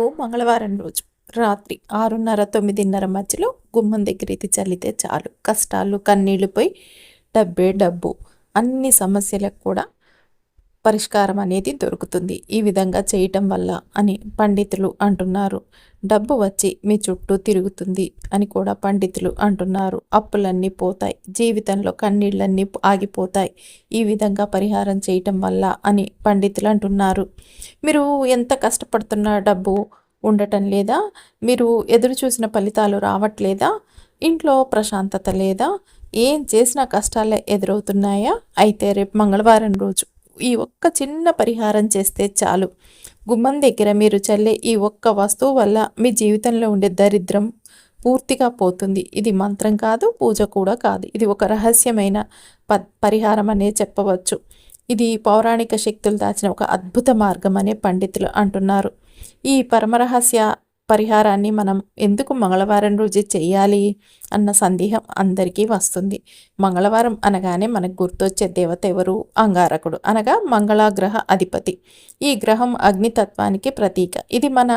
రేపు మంగళవారం రోజు రాత్రి ఆరున్నర తొమ్మిదిన్నర మధ్యలో గుమ్మం దగ్గర ఇది చల్లితే చాలు. కష్టాలు కన్నీళ్ళు పోయి డబ్బే డబ్బు. అన్ని సమస్యలకు కూడా పరిష్కారం అనేది దొరుకుతుంది. ఈ విధంగా చేయటం వల్ల అని పండితులు అంటున్నారు. డబ్బు వచ్చి మీ చుట్టూ తిరుగుతుంది అని కూడా పండితులు అంటున్నారు. అప్పులన్నీ పోతాయి. జీవితంలో కన్నీళ్ళన్నీ ఆగిపోతాయి. ఈ విధంగా పరిహారం చేయటం వల్ల అని పండితులు అంటున్నారు. మీరు ఎంత కష్టపడుతున్న డబ్బు ఉండటం లేదా? మీరు ఎదురు చూసిన ఫలితాలు రావట్లేదా? ఇంట్లో ప్రశాంతత లేదా? ఏం చేసినా కష్టాలే ఎదురవుతున్నాయా? అయితే రేపు మంగళవారం రోజు ఈ ఒక్క చిన్న పరిహారం చేస్తే చాలు. గుమ్మం దగ్గర మీరు చల్లే ఈ ఒక్క వస్తువు వల్ల మీ జీవితంలో ఉండే దరిద్రం పూర్తిగా పోతుంది. ఇది మంత్రం కాదు పూజ కూడా కాదు. ఇది ఒక రహస్యమైన ప పరిహారం అనే చెప్పవచ్చు. ఇది పౌరాణిక శక్తులు దాచిన ఒక అద్భుత మార్గం అనే పండితులు అంటున్నారు. ఈ పరమరహస్య పరిహారాన్ని మనం ఎందుకు మంగళవారం రోజు చేయాలి అన్న సందేహం అందరికీ వస్తుంది. మంగళవారం అనగానే మనకు గుర్తొచ్చే దేవత ఎవరు? అంగారకుడు. అనగా మంగళాగ్రహ అధిపతి. ఈ గ్రహం అగ్నితత్వానికి ప్రతీక. ఇది మన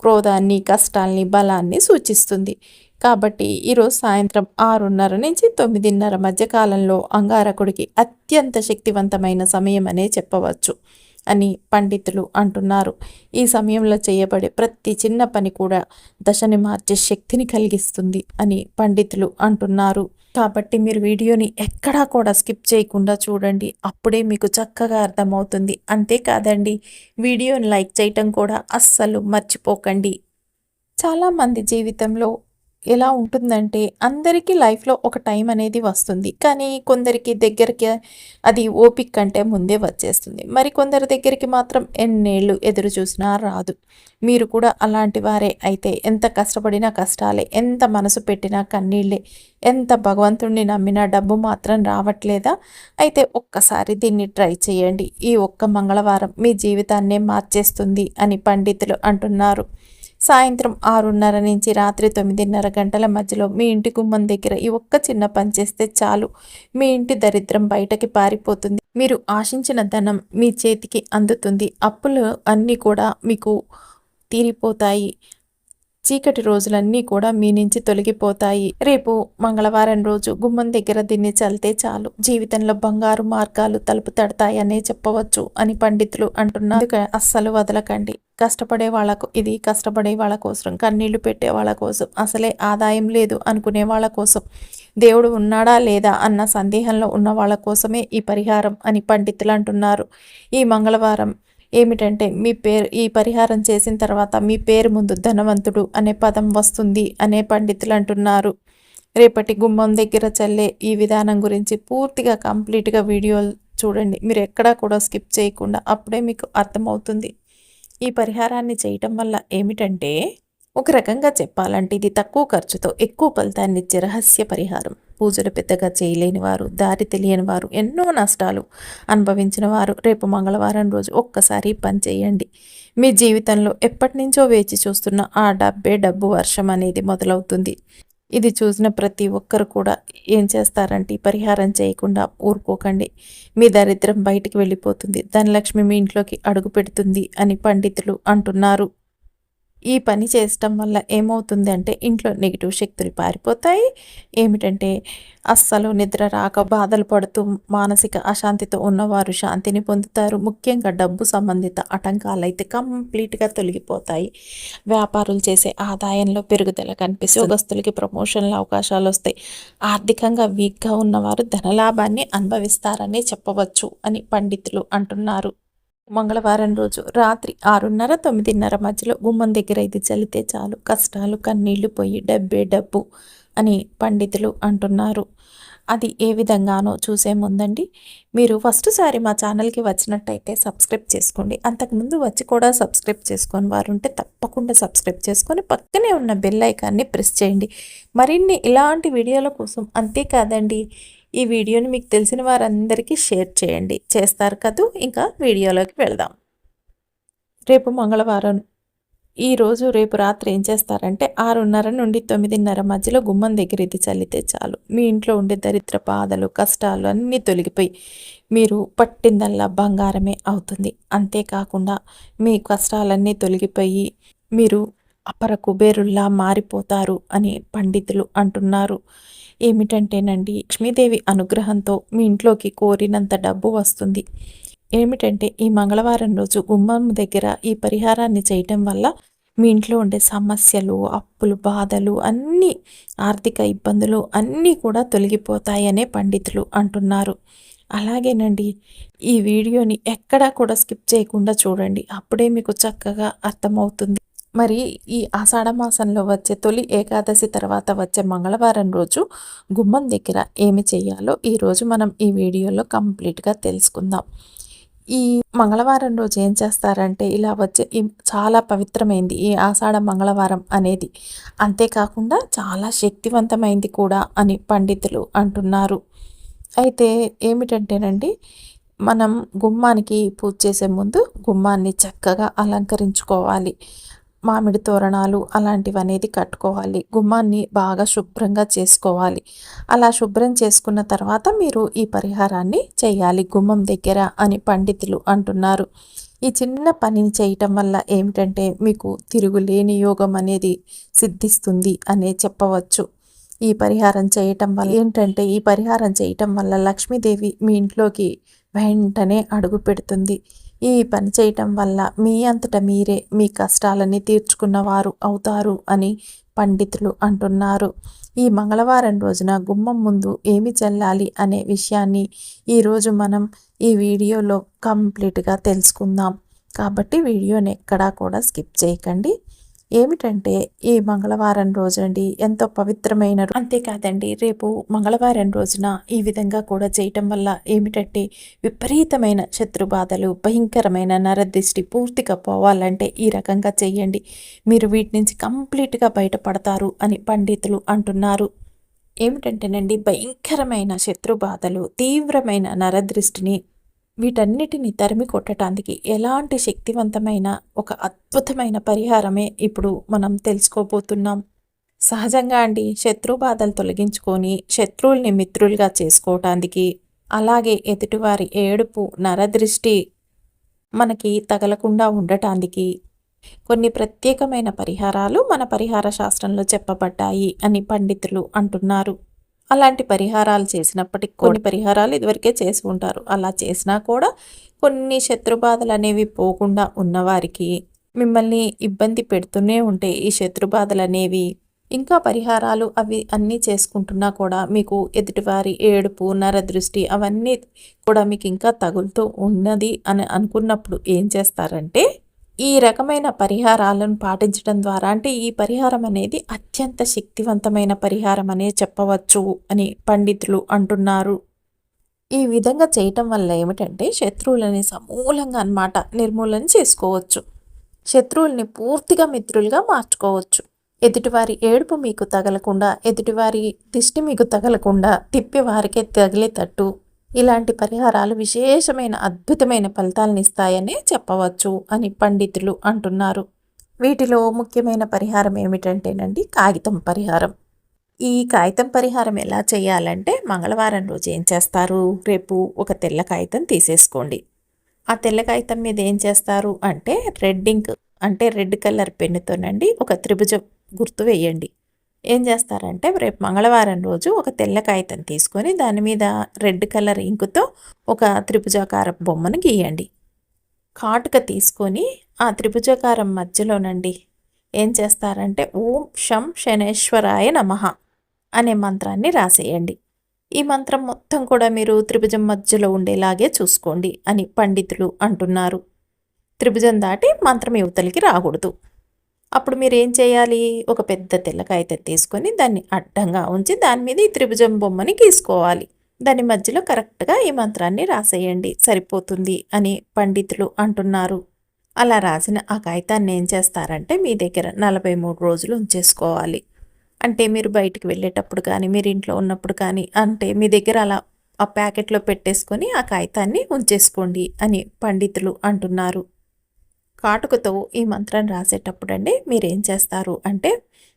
క్రోధాన్ని కష్టాల్ని బలాన్ని సూచిస్తుంది. కాబట్టి ఈరోజు సాయంత్రం ఆరున్నర నుంచి తొమ్మిదిన్నర మధ్య కాలంలో అంగారకుడికి అత్యంత శక్తివంతమైన సమయం అనే చెప్పవచ్చు. అని పండితులు అంటున్నారు. ఈ సమయంలో చేయబడే ప్రతి చిన్న పని కూడా దశని మార్చే శక్తిని కలిగిస్తుంది అని పండితులు అంటున్నారు. కాబట్టి మీరు వీడియోని ఎక్కడా కూడా స్కిప్ చేయకుండా చూడండి. అప్పుడే మీకు చక్కగా అర్థమవుతుంది. అంతేకాదండి వీడియోని లైక్ చేయటం కూడా అస్సలు మర్చిపోకండి. చాలామంది జీవితంలో ఎలా ఉంటుందంటే అందరికీ లైఫ్లో ఒక టైం అనేది వస్తుంది. కానీ కొందరికి దగ్గరికి అది ఓపిక కంటే ముందే వచ్చేస్తుంది. మరి కొందరి దగ్గరికి మాత్రం ఎన్నేళ్ళు ఎదురు చూసినా రాదు. మీరు కూడా అలాంటి వారే అయితే ఎంత కష్టపడినా కష్టాలే ఎంత మనసు పెట్టినా కన్నీళ్ళే ఎంత భగవంతుడిని నమ్మినా డబ్బు మాత్రం రావట్లేదా? అయితే ఒక్కసారి దీన్ని ట్రై చేయండి. ఈ ఒక్క మంగళవారం మీ జీవితాన్నే మార్చేస్తుంది అని పండితులు అంటున్నారు. సాయంత్రం ఆరున్నర నుంచి రాత్రి తొమ్మిదిన్నర గంటల మధ్యలో మీ ఇంటి గుమ్మం దగ్గర ఈ ఒక్క చిన్న పని చేస్తే చాలు. మీ ఇంటి దరిద్రం బయటకి పారిపోతుంది. మీరు ఆశించిన ధనం మీ చేతికి అందుతుంది. అప్పులు అన్నీ కూడా మీకు తీరిపోతాయి. చీకటి రోజులన్నీ కూడా మీ నుంచి తొలగిపోతాయి. రేపు మంగళవారం రోజు గుమ్మం దగ్గర దీన్ని చల్తే చాలు. జీవితంలో బంగారు మార్గాలు తలుపు తడతాయనే చెప్పవచ్చు అని పండితులు అంటున్నారు. అస్సలు వదలకండి. కష్టపడే వాళ్ళకు ఇది కష్టపడే వాళ్ళ కోసం కన్నీళ్ళు పెట్టే వాళ్ళ కోసం అసలే ఆదాయం లేదు అనుకునే వాళ్ళ కోసం. దేవుడు ఉన్నాడా లేదా అన్న సందేహంలో ఉన్న వాళ్ళ కోసమే ఈ పరిహారం అని పండితులు అంటున్నారు. ఈ మంగళవారం ఏమిటంటే మీ పేరు ఈ పరిహారం చేసిన తర్వాత మీ పేరు ముందు ధనవంతుడు అనే పదం వస్తుంది అనే పండితులు అంటున్నారు. రేపటి గుమ్మం దగ్గర చల్లే ఈ విధానం గురించి పూర్తిగా కంప్లీట్గా వీడియోలు చూడండి. మీరు ఎక్కడా కూడా స్కిప్ చేయకుండా అప్పుడే మీకు అర్థమవుతుంది. ఈ పరిహారాన్ని చేయటం వల్ల ఏమిటంటే ఒక రకంగా చెప్పాలంటే ఇది తక్కువ ఖర్చుతో ఎక్కువ ఫలితాన్ని ఇచ్చే రహస్య పరిహారం. పూజలు పెద్దగా చేయలేని వారు దారి తెలియని వారు ఎన్నో నష్టాలు అనుభవించిన వారు రేపు మంగళవారం రోజు ఒక్కసారి పని చేయండి. మీ జీవితంలో ఎప్పటి నుంచో వేచి చూస్తున్న ఆ డబ్బే డబ్బు వర్షం అనేది మొదలవుతుంది. ఇది చూసిన ప్రతి ఒక్కరు కూడా ఏం చేస్తారంటే పరిహారం చేయకుండా ఊరుకోకండి. మీ దరిద్రం బయటికి వెళ్ళిపోతుంది. ధనలక్ష్మి మీ ఇంట్లోకి అడుగు పెడుతుంది అని పండితులు అంటున్నారు. ఈ పని చేసటం వల్ల ఏమవుతుంది అంటే ఇంట్లో నెగిటివ్ శక్తులు పారిపోతాయి. ఏమిటంటే అస్సలు నిద్ర రాక బాధలు పడుతూ మానసిక అశాంతితో ఉన్నవారు శాంతిని పొందుతారు. ముఖ్యంగా డబ్బు సంబంధిత ఆటంకాలు అయితే కంప్లీట్గా తొలగిపోతాయి. వ్యాపారులు చేసే ఆదాయంలో పెరుగుదల కనిపిస్తుంది ఉద్యోగస్తులకి ప్రమోషన్ల అవకాశాలు వస్తాయి. ఆర్థికంగా వీక్గా ఉన్నవారు ధనలాభాన్ని అనుభవిస్తారని చెప్పవచ్చు అని పండితులు అంటున్నారు. మంగళవారం రోజు రాత్రి ఆరున్నర తొమ్మిదిన్నర మధ్యలో గుమ్మం దగ్గర ఇది చల్లితే చాలు. కష్టాలు కన్నీళ్ళు పోయి డబ్బే డబ్బు అని పండితులు అంటున్నారు. అది ఏ విధంగానో చూసే ముందండి. మీరు ఫస్ట్ సారి మా ఛానల్కి వచ్చినట్టయితే సబ్స్క్రైబ్ చేసుకోండి. అంతకుముందు వచ్చి కూడా సబ్స్క్రైబ్ చేసుకొని వారు ఉంటే తప్పకుండా సబ్స్క్రైబ్ చేసుకొని పక్కనే ఉన్న బెల్ ఐకాన్ని ప్రెస్ చేయండి. మరిన్ని ఇలాంటి వీడియోల కోసం అంతేకాదండి. ఈ వీడియోని మీకు తెలిసిన వారందరికీ షేర్ చేయండి. చేస్తారు కదూ? ఇంకా వీడియోలోకి వెళదాం. రేపు మంగళవారం ఈరోజు రేపు రాత్రి ఏం చేస్తారంటే ఆరున్నర నుండి తొమ్మిదిన్నర మధ్యలో గుమ్మం దగ్గర ఇది చల్లితే చాలు. మీ ఇంట్లో ఉండే దరిద్ర బాధలు కష్టాలు అన్నీ తొలగిపోయి మీరు పట్టిందల్లా బంగారమే అవుతుంది. అంతేకాకుండా మీ కష్టాలన్నీ తొలగిపోయి మీరు అపర కుబేరుల్లా మారిపోతారు అని పండితులు అంటున్నారు. ఏమిటంటేనండి లక్ష్మీదేవి అనుగ్రహంతో మీ ఇంట్లోకి కోరినంత డబ్బు వస్తుంది. ఏమిటంటే ఈ మంగళవారం రోజు గుమ్మం దగ్గర ఈ పరిహారాన్ని చేయటం వల్ల మీ ఇంట్లో ఉండే సమస్యలు అప్పులు బాధలు అన్నీ ఆర్థిక ఇబ్బందులు అన్నీ కూడా తొలగిపోతాయనే పండితులు అంటున్నారు. అలాగేనండి ఈ వీడియోని ఎక్కడా కూడా స్కిప్ చేయకుండా చూడండి. అప్పుడే మీకు చక్కగా అర్థమవుతుంది. మరి ఈ ఆషాఢ మాసంలో వచ్చే తొలి ఏకాదశి తర్వాత వచ్చే మంగళవారం రోజు గుమ్మం దగ్గర ఏమి చేయాలో ఈరోజు మనం ఈ వీడియోలో కంప్లీట్గా తెలుసుకుందాం. ఈ మంగళవారం రోజు ఏం చేస్తారంటే ఇలా వచ్చే ఈ చాలా పవిత్రమైంది ఈ ఆషాఢ మంగళవారం అనేది. అంతేకాకుండా చాలా శక్తివంతమైంది కూడా అని పండితులు అంటున్నారు. అయితే ఏమిటంటేనండి మనం గుమ్మానికి పూజ చేసే ముందు గుమ్మాన్ని చక్కగా అలంకరించుకోవాలి. మామిడి తోరణాలు అలాంటివి అనేది కట్టుకోవాలి. గుమ్మాన్ని బాగా శుభ్రంగా చేసుకోవాలి. అలా శుభ్రం చేసుకున్న తర్వాత మీరు ఈ పరిహారాన్ని చేయాలి. గుమ్మం దగ్గర అని పండితులు అంటున్నారు. ఈ చిన్న పనిని చేయటం వల్ల ఏమిటంటే మీకు తిరుగులేని యోగం అనేది సిద్ధిస్తుంది అనే చెప్పవచ్చు. ఈ పరిహారం చేయటం వల్ల ఏంటంటే ఈ పరిహారం చేయటం వల్ల లక్ష్మీదేవి మీ ఇంట్లోకి వెంటనే అడుగు పెడుతుంది. ఈ పని చేయటం వల్ల మీ అంతట మీరే మీ కష్టాలని తీర్చుకున్నవారు అవుతారు అని పండితులు అంటున్నారు. ఈ మంగళవారం రోజున గుమ్మం ముందు ఏమి చల్లాలి అనే విషయాన్ని ఈరోజు మనం ఈ వీడియోలో కంప్లీట్గా తెలుసుకుందాం. కాబట్టి వీడియోని ఎక్కడా కూడా స్కిప్ చేయకండి. ఏమిటంటే ఈ మంగళవారం రోజండి ఎంతో పవిత్రమైన అంతేకాదండి రేపు మంగళవారం రోజున ఈ విధంగా కూడా చేయటం వల్ల ఏమిటంటే విపరీతమైన శత్రుబాధలు భయంకరమైన నరదృష్టి పూర్తిగా పోవాలంటే ఈ రకంగా చేయండి. మీరు వీటి నుంచి కంప్లీట్గా బయటపడతారు అని పండితులు అంటున్నారు. ఏమిటంటేనండి భయంకరమైన శత్రుబాధలు తీవ్రమైన నరదృష్టిని వీటన్నిటిని తరిమి కొట్టడానికి ఎలాంటి శక్తివంతమైన ఒక అద్భుతమైన పరిహారమే ఇప్పుడు మనం తెలుసుకోబోతున్నాం. సహజంగా అండి శత్రు బాధలు తొలగించుకొని శత్రువుల్ని మిత్రులుగా చేసుకోవటానికి అలాగే ఎదుటివారి ఏడుపు నరదృష్టి మనకి తగలకుండా ఉండటానికి కొన్ని ప్రత్యేకమైన పరిహారాలు మన పరిహార శాస్త్రంలో చెప్పబడ్డాయి అని పండితులు అంటున్నారు. అలాంటి పరిహారాలు చేసినప్పటికి కొన్ని పరిహారాలు ఇదివరకే చేసి ఉంటారు. అలా చేసినా కూడా కొన్ని శత్రుబాధలు అనేవి పోకుండా ఉన్నవారికి మిమ్మల్ని ఇబ్బంది పెడుతూనే ఉంటాయి ఈ శత్రుబాధలు అనేవి ఇంకా పరిహారాలు అవి అన్నీ చేసుకుంటున్నా కూడా మీకు ఎదుటివారి ఏడుపు నరదృష్టి అవన్నీ కూడా మీకు ఇంకా తగులుతూ ఉన్నది అని అనుకున్నప్పుడు ఏం చేస్తారంటే ఈ రకమైన పరిహారాలను పాటించడం ద్వారా అంటే ఈ పరిహారం అనేది అత్యంత శక్తివంతమైన పరిహారం అనే చెప్పవచ్చు అని పండితులు అంటున్నారు. ఈ విధంగా చేయటం వల్ల ఏమిటంటే శత్రువులని సమూలంగా అనమాట నిర్మూలన చేసుకోవచ్చు. శత్రువుల్ని పూర్తిగా మిత్రులుగా మార్చుకోవచ్చు. ఎదుటివారి ఏడుపు మీకు తగలకుండా ఎదుటివారి దిష్టి మీకు తగలకుండా తిప్పి వారికే తగిలేటట్టు ఇలాంటి పరిహారాలు విశేషమైన అద్భుతమైన ఫలితాలను ఇస్తాయని చెప్పవచ్చు అని పండితులు అంటున్నారు. వీటిలో ముఖ్యమైన పరిహారం ఏమిటంటేనండి కాగితం పరిహారం. ఈ కాగితం పరిహారం ఎలా చేయాలంటే మంగళవారం రోజు ఏం చేస్తారు? రేపు ఒక తెల్ల కాగితం తీసేసుకోండి. ఆ తెల్ల కాగితం మీద ఏం చేస్తారు అంటే రెడ్ ఇంక్ అంటే రెడ్ కలర్ పెన్నుతోనండి ఒక త్రిభుజ గుర్తు వేయండి. ఏం చేస్తారంటే రేపు మంగళవారం రోజు ఒక తెల్ల కాగితం తీసుకొని దాని మీద రెడ్ కలర్ ఇంకుతో ఒక త్రిభుజాకార బొమ్మను గీయండి. కాటుక తీసుకొని ఆ త్రిభుజాకారం మధ్యలోనండి ఏం చేస్తారంటే ఓం షం శనేశ్వరాయ నమ అనే మంత్రాన్ని రాసేయండి. ఈ మంత్రం మొత్తం కూడా మీరు త్రిభుజం మధ్యలో ఉండేలాగే చూసుకోండి అని పండితులు అంటున్నారు. త్రిభుజం దాటి మంత్రం యువతలకి రాకూడదు. అప్పుడు మీరు ఏం చేయాలి? ఒక పెద్ద తెల్లకాయత తీసుకొని దాన్ని అడ్డంగా ఉంచి దాని మీద ఈ త్రిభుజం బొమ్మని గీసుకోవాలి. దాని మధ్యలో కరెక్ట్గా ఈ మంత్రాన్ని రాసేయండి. సరిపోతుంది అని పండితులు అంటున్నారు. అలా రాసిన ఆ కాగితాన్ని ఏం చేస్తారంటే మీ దగ్గర నలభై మూడు రోజులు ఉంచేసుకోవాలి. అంటే మీరు బయటికి వెళ్ళేటప్పుడు కానీ మీరు ఇంట్లో ఉన్నప్పుడు కానీ అంటే మీ దగ్గర అలా ఆ ప్యాకెట్లో పెట్టేసుకొని ఆ కాగితాన్ని ఉంచేసుకోండి అని పండితులు అంటున్నారు. కాటుకతో ఈ మంత్రం రాసేటప్పుడు అండి మీరు ఏం చేస్తారు అంటే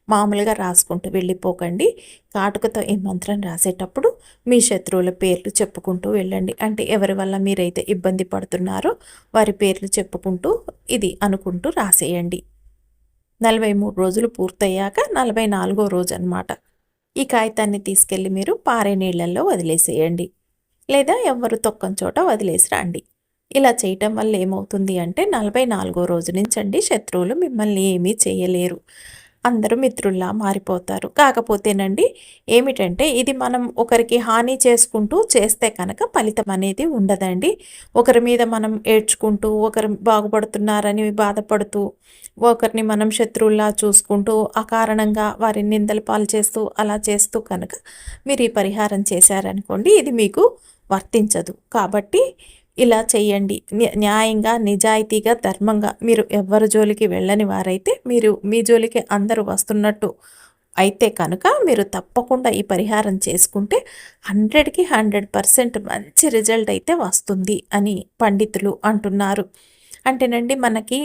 మామూలుగా రాసుకుంటూ వెళ్ళిపోకండి. కాటుకతో ఈ మంత్రం రాసేటప్పుడు మీ శత్రువుల పేర్లు చెప్పుకుంటూ వెళ్ళండి. అంటే ఎవరి వల్ల మీరైతే ఇబ్బంది పడుతున్నారో వారి పేర్లు చెప్పుకుంటూ ఇది అనుకుంటూ రాసేయండి. నలభై మూడు రోజులు పూర్తయ్యాక నలభై నాలుగో రోజు అనమాట ఈ కాగితాన్ని తీసుకెళ్ళి మీరు పారే నీళ్ళల్లో వదిలేసేయండి. లేదా ఎవరు తొక్కని చోట వదిలేసి రండి. ఇలా చేయటం వల్ల ఏమవుతుంది అంటే నలభై నాలుగో రోజు నుంచండి శత్రువులు మిమ్మల్ని ఏమీ చేయలేరు. అందరూ మిత్రుల్లా మారిపోతారు. కాకపోతేనండి ఏమిటంటే ఇది మనం ఒకరికి హాని చేసుకుంటూ చేస్తే కనుక ఫలితం అనేది ఉండదండి. ఒకరి మీద మనం ఏడ్చుకుంటూ ఒకరు బాగుపడుతున్నారని బాధపడుతూ ఒకరిని మనం శత్రువుల్లా చూసుకుంటూ అకారణంగా వారి నిందలు పాలు చేస్తూ అలా చేస్తూ కనుక మీరు ఈ పరిహారం చేశారనుకోండి ఇది మీకు వర్తించదు. కాబట్టి ఇలా చేయండి న్యాయంగా నిజాయితీగా ధర్మంగా మీరు ఎవరి జోలికి వెళ్ళని వారైతే మీరు మీ జోలికి అందరూ వస్తున్నట్టు అయితే కనుక మీరు తప్పకుండా ఈ పరిహారం చేసుకుంటే హండ్రెడ్కి హండ్రెడ్ పర్సెంట్ మంచి రిజల్ట్ అయితే వస్తుంది అని పండితులు అంటున్నారు. అంటేనండి మనకి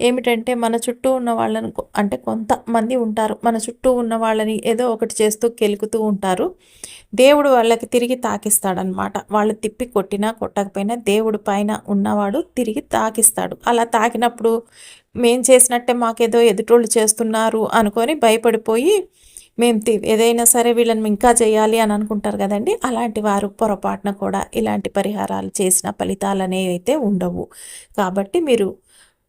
ఏమిటంటే మన చుట్టూ ఉన్న వాళ్ళని అంటే కొంతమంది ఉంటారు. మన చుట్టూ ఉన్న వాళ్ళని ఏదో ఒకటి చేస్తూ కెలుకుతూ ఉంటారు. దేవుడు వాళ్ళకి తిరిగి తాకిస్తాడనమాట. వాళ్ళు తిప్పి కొట్టినా కొట్టకపోయినా దేవుడు పైన ఉన్నవాడు తిరిగి తాకిస్తాడు. అలా తాకినప్పుడు మేం చేసినట్టే మాకేదో ఎదుటోళ్ళు చేస్తున్నారు అనుకొని భయపడిపోయి మేము ఏదైనా సరే వీళ్ళని ఇంకా చేయాలి అని అనుకుంటారు కదండి. అలాంటి వారు పొరపాటున కూడా ఇలాంటి పరిహారాలు చేసిన ఫలితాలు అనేవి అయితే ఉండవు. కాబట్టి మీరు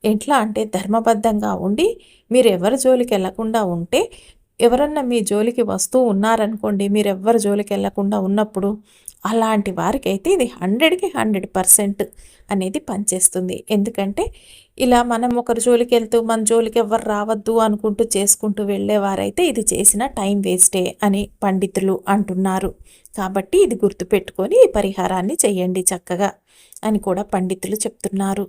ఎట్లా అంటే ధర్మబద్ధంగా ఉండి మీరు ఎవరి జోలికి వెళ్ళకుండా ఉంటే ఎవరన్నా మీ జోలికి వస్తూ ఉన్నారనుకోండి మీరు ఎవరి జోలికి వెళ్ళకుండా ఉన్నప్పుడు అలాంటి వారికి అయితే ఇది హండ్రెడ్కి హండ్రెడ్ పర్సెంట్ అనేది పనిచేస్తుంది. ఎందుకంటే ఇలా మనం ఒకరి జోలికి వెళ్తూ మన జోలికి ఎవరు రావద్దు అనుకుంటూ చేసుకుంటూ వెళ్ళేవారైతే ఇది చేసిన టైం వేస్టే అని పండితులు అంటున్నారు. కాబట్టి ఇది గుర్తుపెట్టుకొని ఈ పరిహారాన్ని చేయండి చక్కగా అని కూడా పండితులు చెప్తున్నారు.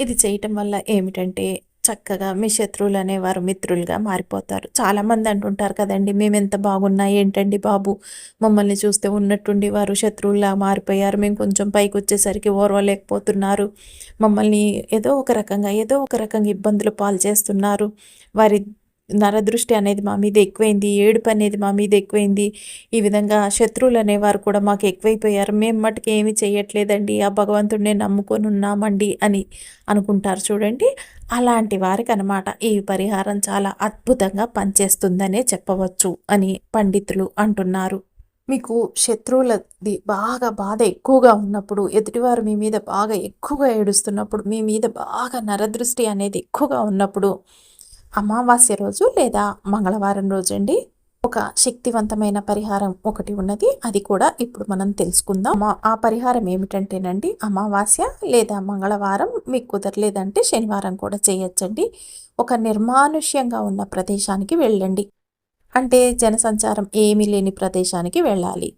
ఇది చేయటం వల్ల ఏమిటంటే చక్కగా మీ శత్రువులు అనేవారు మిత్రులుగా మారిపోతారు. చాలామంది అంటుంటారు కదండి మేము ఎంత బాగున్నా ఏంటండి బాబు? మమ్మల్ని చూస్తే ఉన్నట్టుండి వారు శత్రువులా మారిపోయారు. మేము కొంచెం పైకి వచ్చేసరికి ఓర్వలేకపోతున్నారు. మమ్మల్ని ఏదో ఒక రకంగా ఏదో ఒక రకంగా ఇబ్బందులు పాలు చేస్తున్నారు. వారి నరదృష్టి అనేది మా మీద ఎక్కువైంది ఏడుపు అనేది మా మీద ఎక్కువైంది. ఈ విధంగా శత్రువులు అనేవారు కూడా మాకు ఎక్కువైపోయారు. మేము మటుకు ఏమీ చేయట్లేదండి. ఆ భగవంతుడిని నమ్ముకొని ఉన్నామండి అని అనుకుంటారు చూడండి. అలాంటి వారికి అనమాట ఈ పరిహారం చాలా అద్భుతంగా పనిచేస్తుందనే చెప్పవచ్చు అని పండితులు అంటున్నారు. మీకు శత్రువులది బాగా బాధ ఎక్కువగా ఉన్నప్పుడు ఎదుటివారు మీ మీద బాగా ఎక్కువగా ఏడుస్తున్నప్పుడు మీ మీద బాగా నరదృష్టి అనేది ఎక్కువగా ఉన్నప్పుడు అమావాస్య రోజు లేదా మంగళవారం రోజు అండి ఒక శక్తివంతమైన పరిహారం ఒకటి ఉన్నది. అది కూడా ఇప్పుడు మనం తెలుసుకుందాం. ఆ పరిహారం ఏమిటంటేనండి అమావాస్య లేదా మంగళవారం మీకు కుదరలేదంటే శనివారం కూడా చేయొచ్చండి. ఒక నిర్మానుష్యంగా ఉన్న ప్రదేశానికి వెళ్ళండి. అంటే జనసంచారం ఏమీ లేని ప్రదేశానికి వెళ్ళాలి.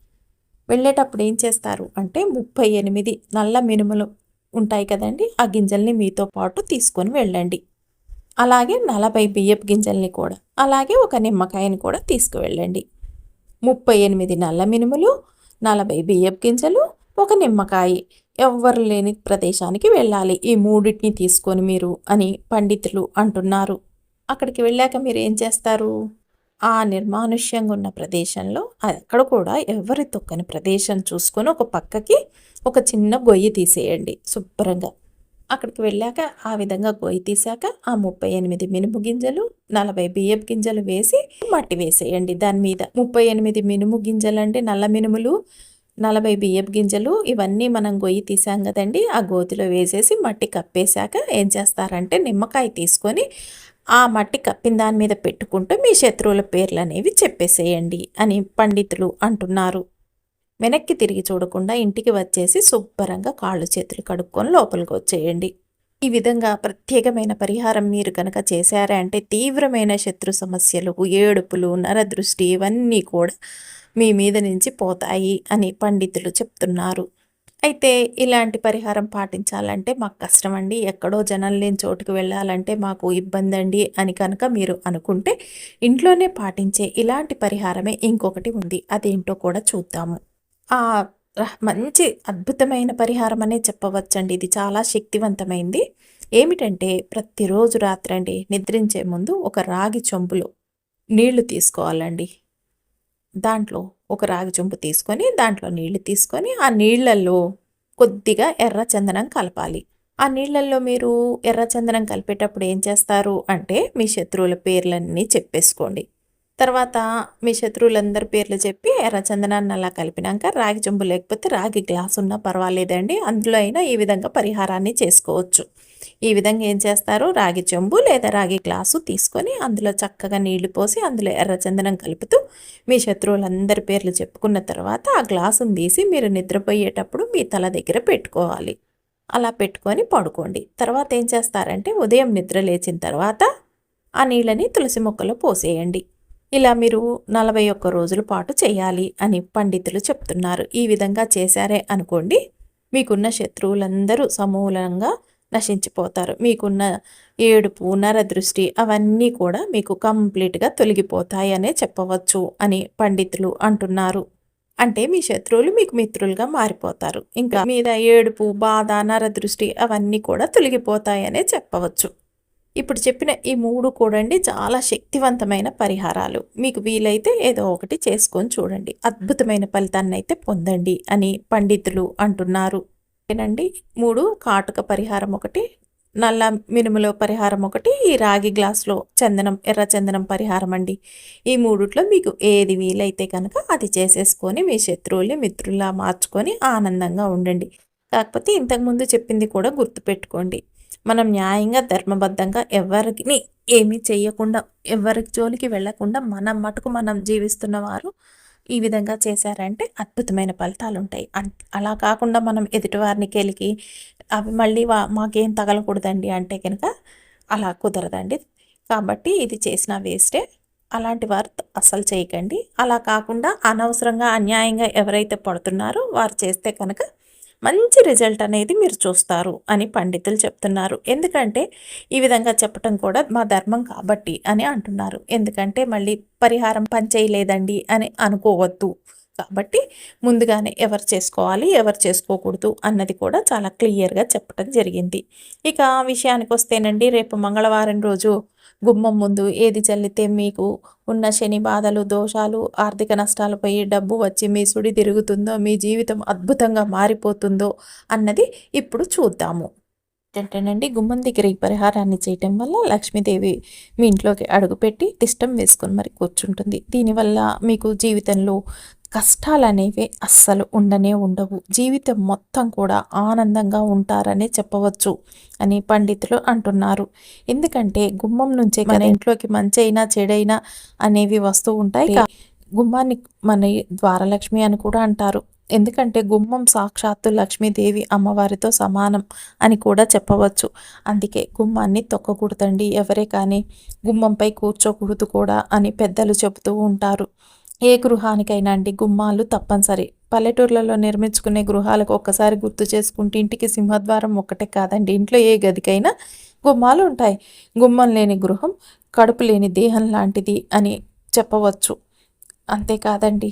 వెళ్ళేటప్పుడు ఏం చేస్తారు అంటే ముప్పై ఎనిమిది నల్ల మినుములు ఉంటాయి కదండి ఆ గింజల్ని మీతో పాటు తీసుకొని వెళ్ళండి. అలాగే నలభై బియ్యపు గింజల్ని కూడా అలాగే ఒక నిమ్మకాయని కూడా తీసుకువెళ్ళండి. ముప్పై ఎనిమిది నల్ల మినుములు నలభై బియ్యపు గింజలు ఒక నిమ్మకాయ. ఎవ్వరు లేని ప్రదేశానికి వెళ్ళాలి. ఈ మూడింటిని తీసుకొని మీరు అని పండితులు అంటున్నారు. అక్కడికి వెళ్ళాక మీరు ఏం చేస్తారు? ఆ నిర్మానుష్యంగా ఉన్న ప్రదేశంలో అక్కడ కూడా ఎవరి తొక్కని ప్రదేశం చూసుకొని ఒక పక్కకి ఒక చిన్న గొయ్యి తీసేయండి. శుభ్రంగా. అక్కడికి వెళ్ళాక ఆ విధంగా గొయ్యి తీసాక ఆ ముప్పై ఎనిమిది మినుము గింజలు నలభై బియ్యపు గింజలు వేసి మట్టి వేసేయండి. దాని మీద ముప్పై ఎనిమిది మినుము గింజలు అంటే నల్ల మినుములు నలభై బియ్యపు గింజలు ఇవన్నీ మనం గొయ్యి తీసాం కదండి. ఆ గోతిలో వేసేసి మట్టి కప్పేశాక ఏం చేస్తారంటే నిమ్మకాయ తీసుకొని ఆ మట్టి కప్పిన దాని మీద పెట్టుకుంటూ మీ శత్రువుల పేర్లు అనేవి చెప్పేసేయండి అని పండితులు అంటున్నారు. వెనక్కి తిరిగి చూడకుండా ఇంటికి వచ్చేసి శుభ్రంగా కాళ్ళు చేతులు కడుక్కొని లోపలికి వచ్చేయండి. ఈ విధంగా ప్రత్యేకమైన పరిహారం మీరు కనుక చేశారా అంటే తీవ్రమైన శత్రు సమస్యలు ఏడుపులు నరదృష్టి ఇవన్నీ కూడా మీ మీద నుంచి పోతాయి అని పండితులు చెప్తున్నారు. అయితే ఇలాంటి పరిహారం పాటించాలంటే మాకు కష్టం అండి ఎక్కడో జనం లేని చోటుకు వెళ్ళాలంటే మాకు ఇబ్బంది అండి అని కనుక మీరు అనుకుంటే ఇంట్లోనే పాటించే ఇలాంటి పరిహారమే ఇంకొకటి ఉంది. అదేంటో కూడా చూద్దాము. మంచి అద్భుతమైన పరిహారం అనే చెప్పవచ్చండి. ఇది చాలా శక్తివంతమైంది. ఏమిటంటే ప్రతిరోజు రాత్రి అండి నిద్రించే ముందు ఒక రాగి చెంబులో నీళ్ళు తీసుకోవాలండి. దాంట్లో ఒక రాగి చెంబు తీసుకొని దాంట్లో నీళ్ళు తీసుకొని ఆ నీళ్ళలో కొద్దిగా ఎర్ర చందనం కలపాలి. ఆ నీళ్ళల్లో మీరు ఎర్రచందనం కలిపేటప్పుడు ఏం చేస్తారు అంటే మీ శత్రువుల పేర్లన్నీ చెప్పేసుకోండి. తర్వాత మీ శత్రువులందరి పేర్లు చెప్పి ఎర్రచందనాన్ని అలా కలిపినాక రాగి చెంబు లేకపోతే రాగి గ్లాస్ ఉన్నా పర్వాలేదండి. అందులో అయినా ఈ విధంగా పరిహారాన్ని చేసుకోవచ్చు. ఈ విధంగా ఏం చేస్తారు? రాగి చెంబు లేదా రాగి గ్లాసు తీసుకొని అందులో చక్కగా నీళ్ళు పోసి అందులో ఎర్రచందనం కలుపుతూ మీ శత్రువులందరి పేర్లు చెప్పుకున్న తర్వాత ఆ గ్లాసును తీసి మీరు నిద్రపోయేటప్పుడు మీ తల దగ్గర పెట్టుకోవాలి. అలా పెట్టుకొని పడుకోండి. తర్వాత ఏం చేస్తారంటే ఉదయం నిద్ర లేచిన తర్వాత ఆ నీళ్ళని తులసి మొక్కలో పోసేయండి. ఇలా మీరు నలభై ఒక్క రోజుల పాటు చేయాలి అని పండితులు చెప్తున్నారు. ఈ విధంగా చేశారే అనుకోండి మీకున్న శత్రువులందరూ సమూలంగా నశించిపోతారు. మీకున్న ఏడుపు నరదృష్టి అవన్నీ కూడా మీకు కంప్లీట్గా తొలగిపోతాయనే చెప్పవచ్చు అని పండితులు అంటున్నారు. అంటే మీ శత్రువులు మీకు మిత్రులుగా మారిపోతారు. ఇంకా మీద ఏడుపు బాధ నరదృష్టి అవన్నీ కూడా తొలగిపోతాయనే చెప్పవచ్చు. ఇప్పుడు చెప్పిన ఈ మూడు కూడా అండి చాలా శక్తివంతమైన పరిహారాలు. మీకు వీలైతే ఏదో ఒకటి చేసుకొని చూడండి. అద్భుతమైన ఫలితాన్ని అయితే పొందండి అని పండితులు అంటున్నారు. ఏనండి మూడు కాటుక పరిహారం ఒకటి నల్ల మినుములో పరిహారం ఒకటి ఈ రాగి గ్లాస్లో చందనం ఎర్ర చందనం పరిహారం అండి. ఈ మూడిట్లో మీకు ఏది వీలైతే కనుక అది చేసేసుకొని మీ శత్రువుల్ని మిత్రుల్లా మార్చుకొని ఆనందంగా ఉండండి. కాకపోతే ఇంతకుముందు చెప్పింది కూడా గుర్తుపెట్టుకోండి. మనం న్యాయంగా ధర్మబద్ధంగా ఎవరికి ఏమీ చేయకుండా ఎవరికి జోలికి వెళ్ళకుండా మనం మటుకు మనం జీవిస్తున్న వారు ఈ విధంగా చేశారంటే అద్భుతమైన ఫలితాలు ఉంటాయి అలా కాకుండా మనం ఎదుటివారిని కెలికి అవి మళ్ళీ వా మాకేం తగలకూడదండి అంటే కనుక అలా కుదరదండి. కాబట్టి ఇది చేసిన వేస్టే. అలాంటి వారు అస్సలు చేయకండి. అలా కాకుండా అనవసరంగా అన్యాయంగా ఎవరైతే పడుతున్నారో వారు చేస్తే కనుక మంచి రిజల్ట్ అనేది మీరు చూస్తారు అని పండితులు చెప్తున్నారు. ఎందుకంటే ఈ విధంగా చెప్పటం కూడా మా ధర్మం కాబట్టి అని అంటున్నారు. ఎందుకంటే మళ్ళీ పరిహారం పనిచేయలేదండి అని అనుకోవద్దు. కాబట్టి ముందుగానే ఎవరు చేసుకోవాలి ఎవరు చేసుకోకూడదు అన్నది కూడా చాలా క్లియర్గా చెప్పడం జరిగింది. ఇక ఆ విషయానికి వస్తేనండి రేపు మంగళవారం రోజు గుమ్మం ముందు ఏది చల్లితే మీకు ఉన్న శని బాధలు దోషాలు ఆర్థిక నష్టాలు పోయి డబ్బు వచ్చి మీ సుడి తిరుగుతుందో మీ జీవితం అద్భుతంగా మారిపోతుందో అన్నది ఇప్పుడు చూద్దాము. ఏంటంటేనండి గుమ్మం దగ్గర ఈ పరిహారాన్ని చేయటం వల్ల లక్ష్మీదేవి మీ ఇంట్లోకి అడుగుపెట్టి తిష్టం వేసుకొని మరి కూర్చుంటుంది. దీనివల్ల మీకు జీవితంలో కష్టాలు అనేవి అస్సలు ఉండనే ఉండవు. జీవితం మొత్తం కూడా ఆనందంగా ఉంటారనే చెప్పవచ్చు అని పండితులు అంటున్నారు. ఎందుకంటే గుమ్మం నుంచే మన ఇంట్లోకి మంచి అయినా చెడైనా అనేవి వస్తూ ఉంటాయి. గుమ్మాన్ని మన ద్వారలక్ష్మి అని కూడా అంటారు. ఎందుకంటే గుమ్మం సాక్షాత్తు లక్ష్మీదేవి అమ్మవారితో సమానం అని కూడా చెప్పవచ్చు. అందుకే గుమ్మాన్ని తొక్కకూడదండి. ఎవరే కానీ గుమ్మంపై కూర్చోకూడదు కూడా అని పెద్దలు చెబుతూ ఉంటారు. ఏ గృహానికైనా అండి గుమ్మాలు తప్పనిసరి. పల్లెటూర్లలో నిర్మించుకునే గృహాలకు ఒక్కసారి గుర్తు చేసుకుంటే ఇంటికి సింహద్వారం ఒక్కటే కాదండి. ఇంట్లో ఏ గదికైనా గుమ్మాలు ఉంటాయి. గుమ్మం లేని గృహం కడుపు లేని దేహం లాంటిది అని చెప్పవచ్చు. అంతేకాదండి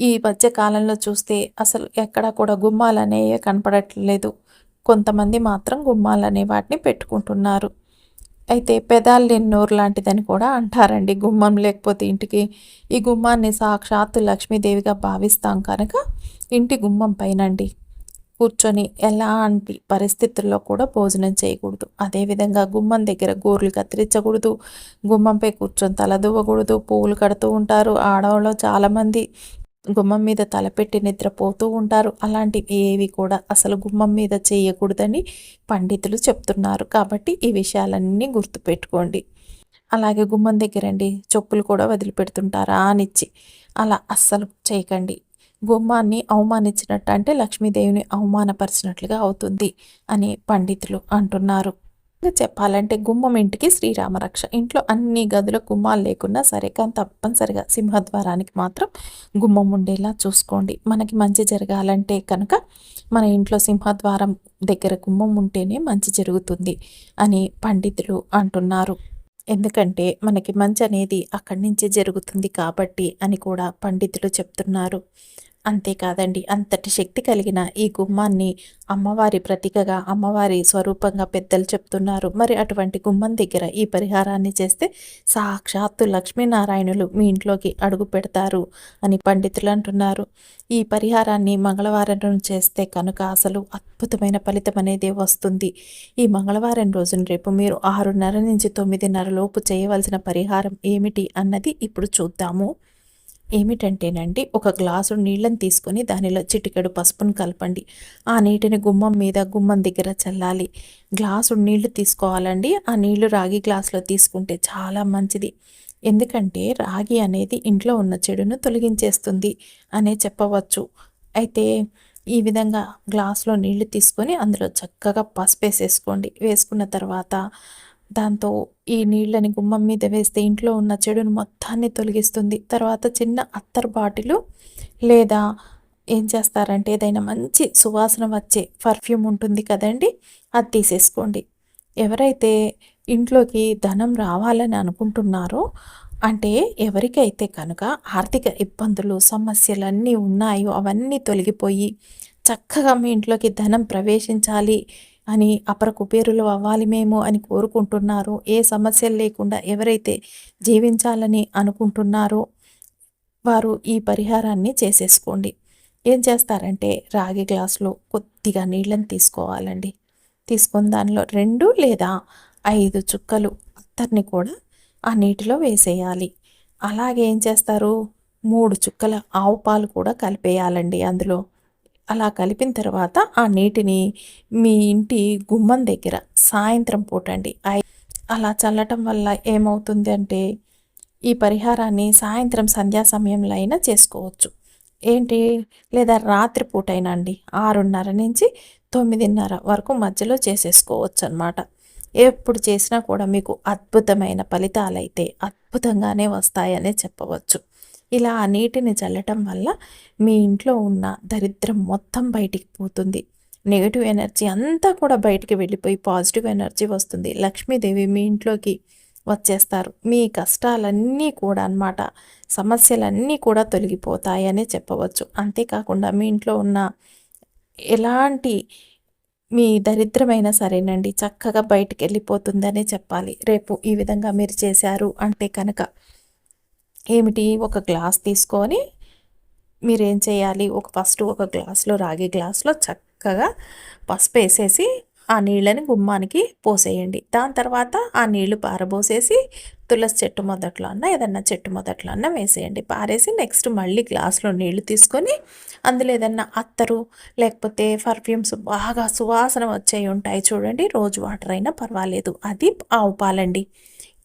ఈ మధ్య కాలంలో చూస్తే అసలు ఎక్కడా కూడా గుమ్మాలు కనపడట్లేదు. కొంతమంది మాత్రం గుమ్మాలనే వాటిని పెట్టుకుంటున్నారు. అయితే పెదాలు లాంటిదని కూడా అంటారండి. గుమ్మం లేకపోతే ఇంటికి ఈ గుమ్మాన్ని సాక్షాత్తు లక్ష్మీదేవిగా భావిస్తాం కనుక ఇంటి గుమ్మం పైనండి. కూర్చొని ఎలాంటి పరిస్థితుల్లో కూడా భోజనం చేయకూడదు. అదేవిధంగా గుమ్మం దగ్గర గోర్లు కత్తిరించకూడదు. గుమ్మంపై కూర్చొని తలదువ్వకూడదు పువ్వులు కడుతూ ఉంటారు. ఆడవాళ్ళు చాలామంది గుమ్మం మీద తలపెట్టి నిద్రపోతూ ఉంటారు. అలాంటివి ఏవి కూడా అసలు గుమ్మం మీద చేయకూడదని పండితులు చెప్తున్నారు. కాబట్టి ఈ విషయాలన్నీ గుర్తుపెట్టుకోండి. అలాగే గుమ్మం దగ్గరండి చెప్పులు కూడా వదిలిపెడుతుంటారా అనిచ్చి అలా అస్సలు చేయకండి. గుమ్మాన్ని అవమానించినట్టు అంటే లక్ష్మీదేవిని అవమానపరిచినట్లుగా అవుతుంది అని పండితులు అంటున్నారు. చెప్పాలంటే గుమ్మం ఇంటికి శ్రీరామరక్ష ఇంట్లో అన్ని గదుల గుమ్మాలు లేకున్నా సరే కానీ తప్పనిసరిగా సింహద్వారానికి మాత్రం గుమ్మం ఉండేలా చూసుకోండి. మనకి మంచి జరగాలంటే కనుక మన ఇంట్లో సింహద్వారం దగ్గర గుమ్మం ఉంటేనే మంచి జరుగుతుంది అని పండితులు అంటున్నారు. ఎందుకంటే మనకి మంచి అనేది అక్కడి నుంచి జరుగుతుంది కాబట్టి అని కూడా పండితులు చెప్తున్నారు. అంతేకాదండి అంతటి శక్తి కలిగిన ఈ గుమ్మాన్ని అమ్మవారి ప్రతీకగా అమ్మవారి స్వరూపంగా పెద్దలు చెప్తున్నారు. మరి అటువంటి గుమ్మం దగ్గర ఈ పరిహారాన్ని చేస్తే సాక్షాత్తు లక్ష్మీనారాయణులు మీ ఇంట్లోకి అడుగు పెడతారు అని పండితులు అంటున్నారు. ఈ పరిహారాన్ని మంగళవారం చేస్తే కనుక అసలు అద్భుతమైన ఫలితం అనేది వస్తుంది. ఈ మంగళవారం రోజున రేపు మీరు ఆరున్నర నుంచి తొమ్మిదిన్నర లోపు చేయవలసిన పరిహారం ఏమిటి అన్నది ఇప్పుడు చూద్దాము. ఏమిటంటేనండి ఒక గ్లాసు నీళ్ళని తీసుకొని దానిలో చిటికెడు పసుపును కలపండి. ఆ నీటిని గుమ్మం మీద గుమ్మం దగ్గర చల్లాలి. గ్లాసు నీళ్ళు తీసుకోవాలండి. ఆ నీళ్ళు రాగి గ్లాసులో తీసుకుంటే చాలా మంచిది. ఎందుకంటే రాగి అనేది ఇంట్లో ఉన్న చెడును తొలగించేస్తుంది అనే చెప్పవచ్చు. అయితే ఈ విధంగా గ్లాసులో నీళ్ళు తీసుకొని అందులో చక్కగా పసుపు వేసేసుకోండి వేసుకున్న తర్వాత దాంతో ఈ నీళ్ళని గుమ్మం మీద వేస్తే ఇంట్లో ఉన్న చెడును మొత్తాన్ని తొలగిస్తుంది. తర్వాత చిన్న అత్తర్ బాటిలు లేదా ఏం చేస్తారంటే ఏదైనా మంచి సువాసన వచ్చే పర్ఫ్యూమ్ ఉంటుంది కదండి అది తీసేసుకోండి. ఎవరైతే ఇంట్లోకి ధనం రావాలని అనుకుంటున్నారో అంటే ఎవరికైతే కనుక ఆర్థిక ఇబ్బందులు సమస్యలు అన్నీ ఉన్నాయో అవన్నీ తొలగిపోయి చక్కగా మీ ఇంట్లోకి ధనం ప్రవేశించాలి అని అపర కుబేరులు అవ్వాలి మేము అని కోరుకుంటున్నారో. ఏ సమస్యలు లేకుండా ఎవరైతే జీవించాలని అనుకుంటున్నారో వారు ఈ పరిహారాన్ని చేసేసుకోండి. ఏం చేస్తారంటే రాగి గ్లాసులో కొద్దిగా నీళ్ళని తీసుకోవాలండి. తీసుకున్న దానిలో రెండు లేదా ఐదు చుక్కలు అత్తర్ని కూడా ఆ నీటిలో వేసేయాలి. అలాగే ఏం చేస్తారు? మూడు చుక్కల ఆవు పాలు కూడా కలిపేయాలండి అందులో. అలా కలిపిన తర్వాత ఆ నీటిని మీ ఇంటి గుమ్మం దగ్గర సాయంత్రం పూటండి. అలా చల్లటం వల్ల ఏమవుతుంది అంటే ఈ పరిహారాన్ని సాయంత్రం సంధ్యా సమయంలో అయినా చేసుకోవచ్చు. ఏంటి? లేదా రాత్రి పూటైనా అండి. ఆరున్నర నుంచి తొమ్మిదిన్నర వరకు మధ్యలో చేసేసుకోవచ్చు అనమాట ఎప్పుడు చేసినా కూడా మీకు అద్భుతమైన ఫలితాలైతే అద్భుతంగానే వస్తాయనే చెప్పవచ్చు. ఇలా ఆ నీటిని చల్లటం వల్ల మీ ఇంట్లో ఉన్న దరిద్రం మొత్తం బయటికి పోతుంది. నెగిటివ్ ఎనర్జీ అంతా కూడా బయటికి వెళ్ళిపోయి పాజిటివ్ ఎనర్జీ వస్తుంది. లక్ష్మీదేవి మీ ఇంట్లోకి వచ్చేస్తారు. మీ కష్టాలన్నీ కూడా అనమాట సమస్యలన్నీ కూడా తొలగిపోతాయనే చెప్పవచ్చు. అంతేకాకుండా మీ ఇంట్లో ఉన్న ఎలాంటి మీ దరిద్రమైనా సరేనండి చక్కగా బయటికి వెళ్ళిపోతుందనే చెప్పాలి. రేపు ఈ విధంగా మీరు చేశారు అంటే కనుక ఏమిటి? ఒక గ్లాస్ తీసుకొని మీరేం చేయాలి? ఒక ఫస్ట్ ఒక గ్లాస్లో రాగి గ్లాస్లో చక్కగా పసుపు వేసేసి ఆ నీళ్ళని గుమ్మానికి పోసేయండి. దాని తర్వాత ఆ నీళ్ళు పారబోసేసి తులసి చెట్టు మొదట్లో అన్న ఏదన్నా చెట్టు మొదట్లో అన్న వేసేయండి. పారేసి నెక్స్ట్ మళ్ళీ గ్లాస్లో నీళ్ళు తీసుకొని అందులో ఏదన్నా అత్తరు లేకపోతే పర్ఫ్యూమ్స్ బాగా సువాసన వచ్చేవి ఉంటాయి చూడండి. రోజు వాటర్ అయినా పర్వాలేదు. అది ఆవు పాలండి.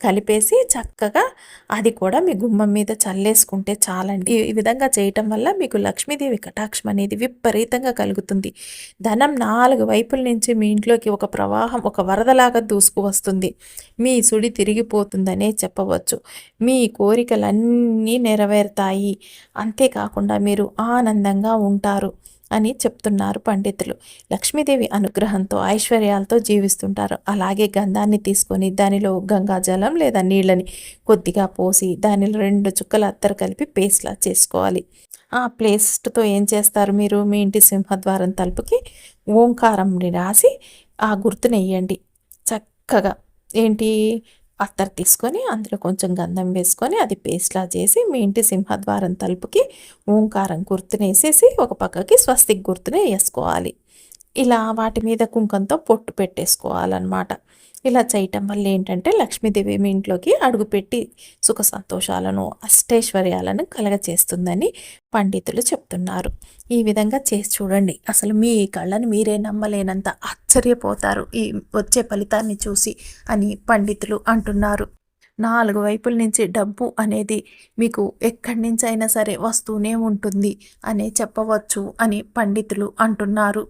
కలిపేసి చక్కగా అది కూడా మీ గుమ్మం మీద చల్లేసుకుంటే చాలండి. ఈ విధంగా చేయటం వల్ల మీకు లక్ష్మీదేవి కటాక్షం అనేది విపరీతంగా కలుగుతుంది. ధనం నాలుగు వైపుల నుంచి మీ ఇంట్లోకి ఒక ప్రవాహం ఒక వరదలాగా దూసుకు వస్తుంది. మీ సుడి తిరిగిపోతుందనే చెప్పవచ్చు. మీ కోరికలన్నీ నెరవేరుతాయి. అంతేకాకుండా మీరు ఆనందంగా ఉంటారు. అని చెప్తున్నారు పండితులు. లక్ష్మీదేవి అనుగ్రహంతో ఐశ్వర్యాలతో జీవిస్తుంటారు. అలాగే గంధాన్ని తీసుకొని దానిలో గంగాజలం లేదా నీళ్ళని కొద్దిగా పోసి దానిలో రెండు చుక్కల అత్తరు కలిపి పేస్ట్లా చేసుకోవాలి. ఆ పేస్ట్తో ఏం చేస్తారు మీరు? మీ ఇంటి సింహద్వారం తలుపుకి ఓంకారంని రాసి ఆ గుర్తునెయ్యండి చక్కగా. ఏంటి? అత్తర్ తీసుకొని అందులో కొంచెం గంధం వేసుకొని అది పేస్ట్లా చేసి మీ ఇంటి సింహద్వారం తలుపుకి ఓంకారం గుర్తునేసేసి ఒక పక్కకి స్వస్తిక్ గుర్తునే వేసుకోవాలి. ఇలా వాటి మీద కుంకంతో పొట్టు పెట్టేసుకోవాలన్నమాట. ఇలా చేయటం వల్ల ఏంటంటే లక్ష్మీదేవి మీ ఇంట్లోకి అడుగుపెట్టి సుఖ సంతోషాలను అష్టైశ్వర్యాలను కలగచేస్తుందని పండితులు చెప్తున్నారు. ఈ విధంగా చేసి చూడండి. అసలు మీ కళ్ళని మీరే నమ్మలేనంత ఆశ్చర్యపోతారు ఈ వచ్చే ఫలితాన్ని చూసి అని పండితులు అంటున్నారు. నాలుగు వైపుల నుంచి డబ్బు అనేది మీకు ఎక్కడి నుంచి అయినా సరే వస్తూనే ఉంటుంది అనే చెప్పవచ్చు అని పండితులు అంటున్నారు.